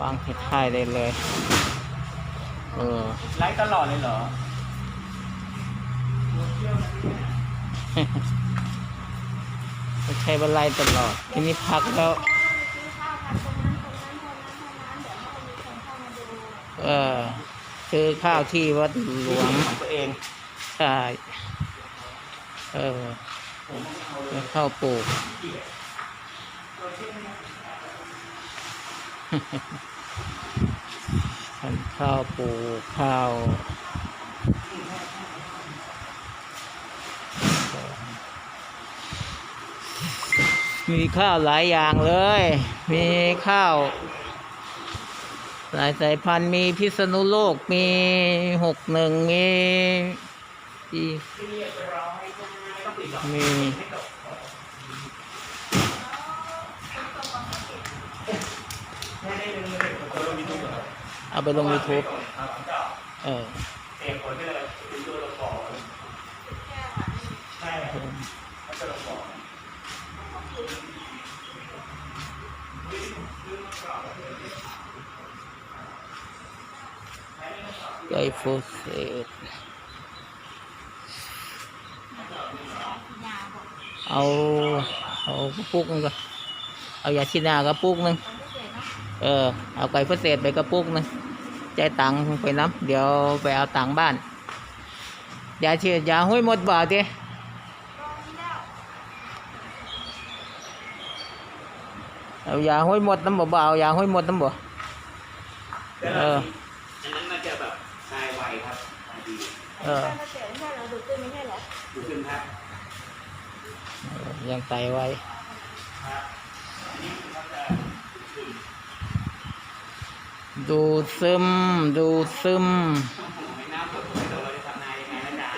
วางให้ท่ายได้เลย เออไลฟ์ตลอดเลยเหรอไม่ใช่ว่าไล่ตลอด ทีนี้พักแล้วซื้อข้าวกันตรงนั้นตรงนั้นเท่านั้นเท่านั้นเดี๋ยวมันก็มีคนเข้ามาดูเออซื้อข้าวที่วัดหลวงของตัวเองใช่เออแล้วข้าวปลูก ทำข้าวปลูกข้าวมีข้าวหลายอย่างเลย มีข้าว หลายสายพันธุ์ มีพิษณุโลก มีหกหนึ่งมี มี เอาไปลงยูทูบเออเอกคนที่เลยเป็นตัวละครใช่ครับตัวละครไกโฟเสตเอา เอาปุกนึงก็เอายาชินากระปุกนึง เออเอาไก่ฟเศษไปกระปุกนึงใจายตังค์ไปน้ำเดี๋ยวไปเอาตังค์บ้านยาชียาห้วยหมดบ่าทีเอายาห้วยหมดน้ำบ่บ่เอายาห้วยหมดน้ำบ่เอออันนั้นมันจะแบบคลายไวครับคลายดีเออถ้าเกิดไม่ใช่เหรอดูดขึ้นไม่ใช่เหรอดูขึ้นครับยังไตไว้ดู ดูซึม ดูซึมไม่น่าเปิดเผยเราจะทำนายยังไงนะจ๊ะ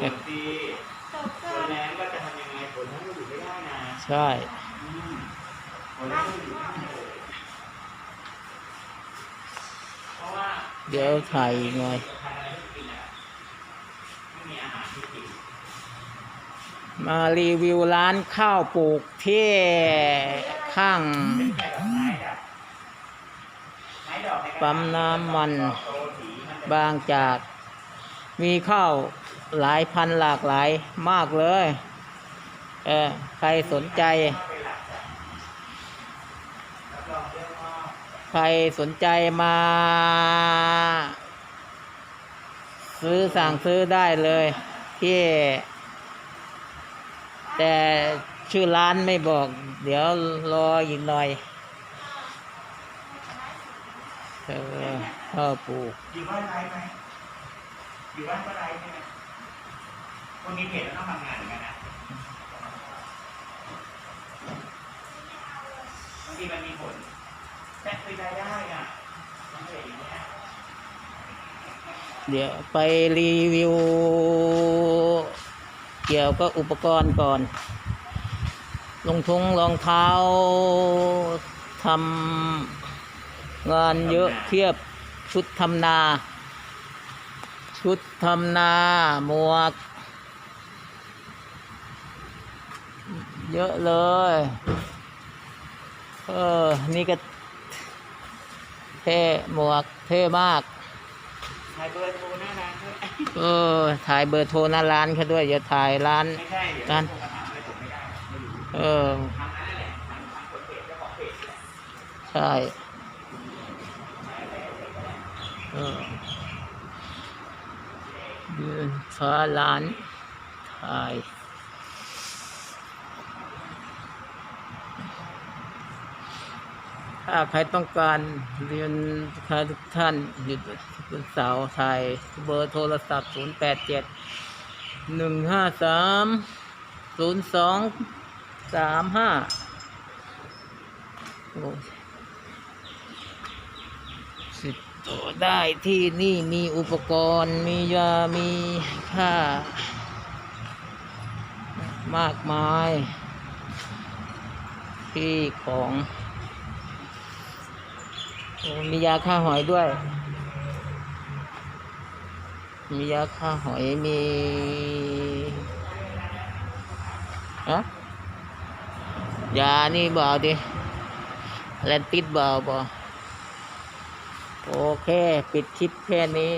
ผลดีฝนแรงก็จะทำยังไงฝนทั้งอยู่ไม่ได้นะใช่ฝนทั้งอยู่เพราะว่าเดี๋ยวถ่ายหน่อยมาหารที่กินมารีวิวร้านข้าวปลูกที่ข้าง ปั๊มน้ำมันบางจาก มีข้าวหลายพันหลากหลายมากเลยเออใครสนใจ ใครสนใจมา ซื้อสั่งซื้อได้เลยที่แต่ชื่อร้านไม่บอก เดี๋ยวรออีกหน่อย เออข้าปลูกอยู่บ้านไรไหมอยู่บ้านก็ไรใช่ไหมคนนี้เพจแล้วต้องทำงานเหมือนกันนะบางทีมันมีผลแต่คุยได้ได้อะมันเพจอย่างเงี้ยเดี๋ยวไปรีวิว เกี่ยวกับอุปกรณ์ก่อนรองทุงรองเท้าทำ งานเยอะเทียบชุดทำนา ชุดทำนาหมวก เยอะเลย เออ นี่ก็เท่หมวกเท่มาก ถ่ายเบอร์โทรหน้าร้านด้วยเออ ถ่ายเบอร์โทรหน้าร้านเขาด้วย อย่าถ่ายร้านไม่ใช่เดี๋ยวร้านโทรมาถามอะไรผมไม่ได้ไม่รู้เออทำนั้นแหละทำทำคนเพจเจ้าของเพจแหละใช่ เออยืนฟ้าร้านถ่ายถ้าใครต้องการเรียนคาทุกท่านหยุดวันเสาร์ไทยเบอร์โทรศัพท์ 0 8 7 1 5 3 0 2 3 5โอ้ยติด ต่อได้ที่นี่มีอุปกรณ์มียามีค่ามากมาย ที่ของมียาฆ่าหอยด้วย มียาฆ่าหอยมีอะยานี่เบเอาดิแลนติดเบเอาบ่ โอเค ปิดคลิปแค่นี้